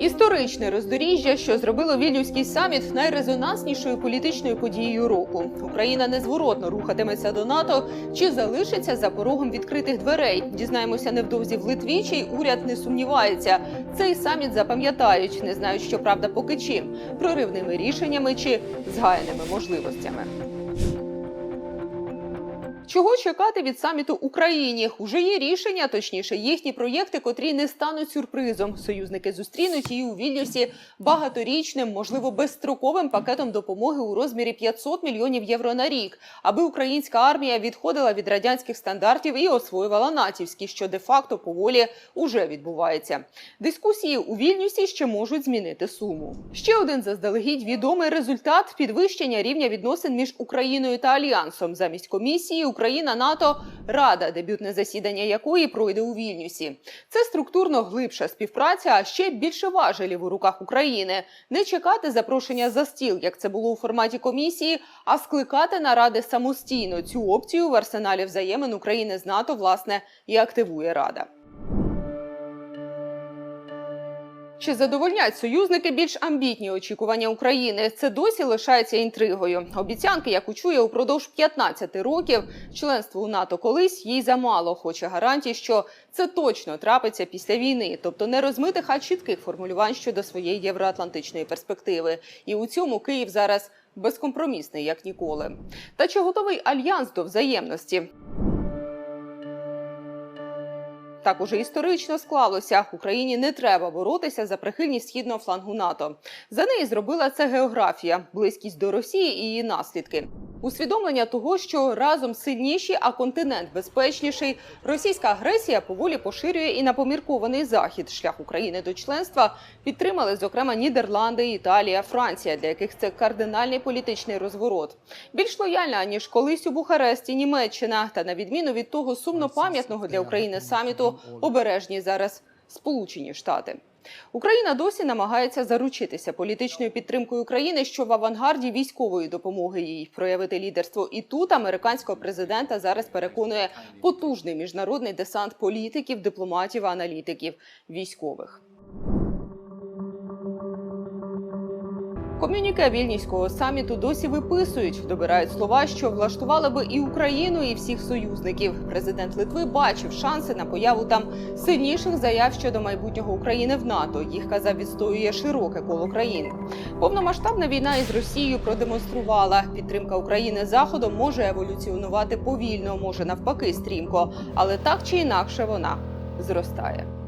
Історичне роздоріжжя, що зробило вільнюський саміт найрезонанснішою політичною подією року. Україна незворотно рухатиметься до НАТО чи залишиться за порогом відкритих дверей. Дізнаємося невдовзі в Литві, чий уряд не сумнівається. Цей саміт запам'ятають, не знають, що правда поки чим проривними рішеннями чи згаяними можливостями. Чого чекати від саміту Україні? Уже є рішення, точніше, їхні проєкти, котрі не стануть сюрпризом. Союзники зустрінуть її у Вільнюсі багаторічним, можливо, безстроковим пакетом допомоги у розмірі 500 мільйонів євро на рік, аби українська армія відходила від радянських стандартів і освоювала натівські, що де-факто поволі уже відбувається. Дискусії у Вільнюсі ще можуть змінити суму. Ще один заздалегідь відомий результат підвищення рівня відносин між Україною та альянсом замість комісії Україна НАТО Рада, дебютне засідання якої пройде у Вільнюсі. Це структурно глибша співпраця, а ще більше важелів у руках України. Не чекати запрошення за стіл, як це було у форматі комісії, а скликати наради самостійно. Цю опцію в арсеналі взаємин України з НАТО власне і активує Рада. Чи задовольнять союзники більш амбітні очікування України? Це досі лишається інтригою. Обіцянки, як учує упродовж 15 років, членство у НАТО колись їй замало. Хоче гарантій, що це точно трапиться після війни, тобто не розмитих, а чітких формулювань щодо своєї євроатлантичної перспективи. І у цьому Київ зараз безкомпромісний як ніколи. Та чи готовий альянс до взаємності? Так уже історично склалося. Україні не треба боротися за прихильність східного флангу НАТО. За неї зробила це географія, близькість до Росії і її наслідки. Усвідомлення того, що разом сильніші, а континент безпечніший. Російська агресія поволі поширює і на поміркований захід. Шлях України до членства підтримали зокрема Нідерланди, Італія, Франція, для яких це кардинальний політичний розворот. Більш лояльна ніж колись у Бухаресті, Німеччина. Та на відміну від того сумно пам'ятного для України саміту, обережні зараз Сполучені Штати. Україна досі намагається заручитися політичною підтримкою України, що в авангарді військової допомоги їй проявити лідерство. І тут американського президента зараз переконує потужний міжнародний десант політиків, дипломатів, аналітиків, військових. Ком'юніке вільнівського саміту досі виписують, добирають слова, що влаштували би і Україну, і всіх союзників. Президент Литви бачив шанси на появу там сильніших заяв щодо майбутнього України в НАТО. Їх казав, відстоює широке коло країн. Повномасштабна війна із Росією продемонструвала, підтримка України заходом може еволюціонувати повільно, може навпаки стрімко, але так чи інакше вона зростає.